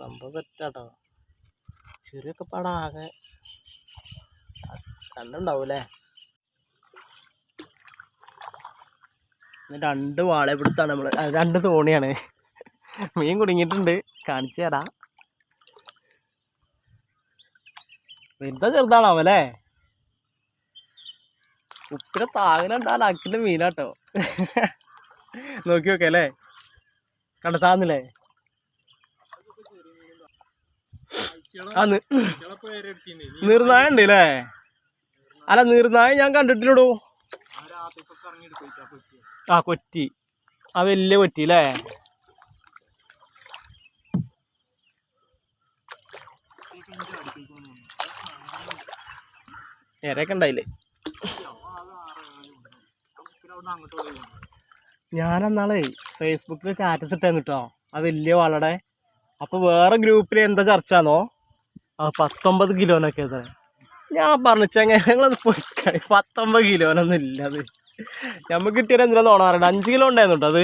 സംഭവം സെറ്റാട്ടോ ചെറിയൊക്കെ പടം ആകെ കണ്ടുണ്ടാവൂലേ രണ്ട് വാളെ പിടുത്താണ് നമ്മൾ രണ്ട് തോണിയാണ്. മീൻ കുടുങ്ങിയിട്ടുണ്ട്. കാണിച്ചു തരാം. വലുതാ ചെറുതാണാവോ അല്ലേ? ഉപ്പിനെ അക്കിന്റെ മീനാട്ടോ. നോക്കി നോക്കെ അല്ലേ കണ്ടെത്താന്നില്ലേ ആ നി- നീർനായ ഉണ്ട് അല്ലേ അല്ല നിർനായ ഞാൻ കണ്ടിട്ടില്ലടോ. ആ കൊറ്റി. ആ വലിയ കൊറ്റി അല്ലേ? നേരെയൊക്കെ ഉണ്ടായില്ലേ? ഞാനെന്നാളേ ഫേസ്ബുക്കിൽ സ്റ്റാറ്റസ് ഇട്ടാന്ന് കേട്ടോ ആ വലിയ വളടെ. അപ്പൊ വേറെ ഗ്രൂപ്പിൽ എന്താ ചർച്ചാന്നോ? ആ പത്തൊമ്പത് കിലോനൊക്കെ എത്ര ഞാൻ പറഞ്ഞു ഞങ്ങളത് പോയി പത്തൊമ്പത് കിലോനൊന്നും ഇല്ല അത്. നമുക്ക് കിട്ടിയത് എന്തിനാ തോന്നാറുണ്ട് അഞ്ച് കിലോ ഉണ്ടായിരുന്നു അത്.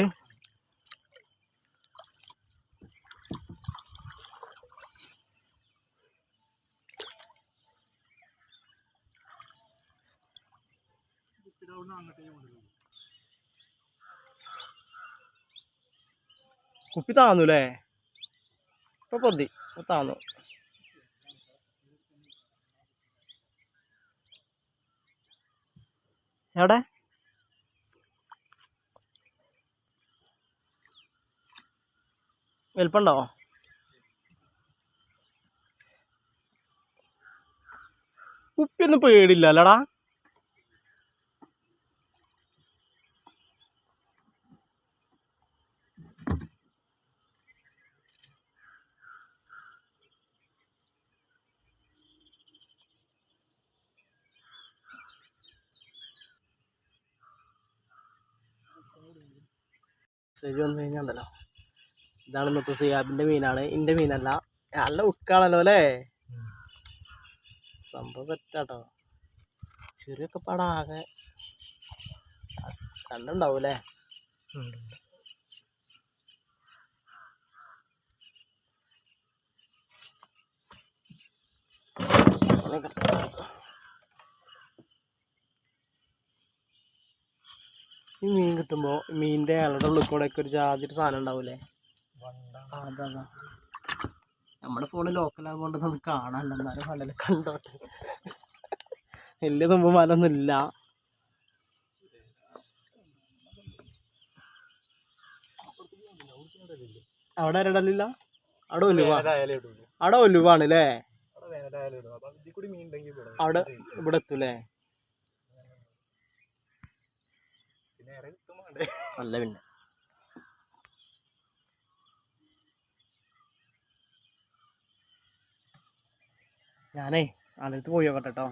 കുപ്പി താന്നു അല്ലേ ഇപ്പൊ ഇപ്പൊ താന്നു. എവിടെ? വലിപ്പുണ്ടോ ഉപ്പിയൊന്നും പേടില്ല അല്ലടാ. ശരി വന്നു കഴിഞ്ഞാണ്ടല്ലോ ഇതാണ് ഇന്നത്തെ സിയാബിന്റെ മീനാണ്. എന്റെ മീനല്ല. നല്ല ഉക്കാണല്ലോ അല്ലേ? സംഭവം സെറ്റാട്ടോ ചെറിയൊക്കെ പടം ആകെ. കണ്ടുണ്ടാവും അല്ലേ? ഈ മീൻ കിട്ടുമ്പോ മീനിന്റെ ഇലയുടെ ഉള്ളിൽ കൂടെ ഒക്കെ ഒരു ജാതി സാധനം ഉണ്ടാവൂലേ? അതാ. നമ്മുടെ ഫോണ് ആകുകൊണ്ട് അത് കാണാനല്ല. എന്നാലും നല്ല കണ്ടോട്ടെ വലിയ തുമ്പുമാലൊന്നും ഇല്ല. അവിടെ ഇടലില്ല അവിടെ ഒലുവ. അവിടെ ഒലുവാണ് അല്ലേ അവിടെ ഇവിടെ എത്തൂലേ? അല്ല പിന്നെ. ഞാനേ അടുത്ത് പോയി നോക്കട്ടെ കേട്ടോ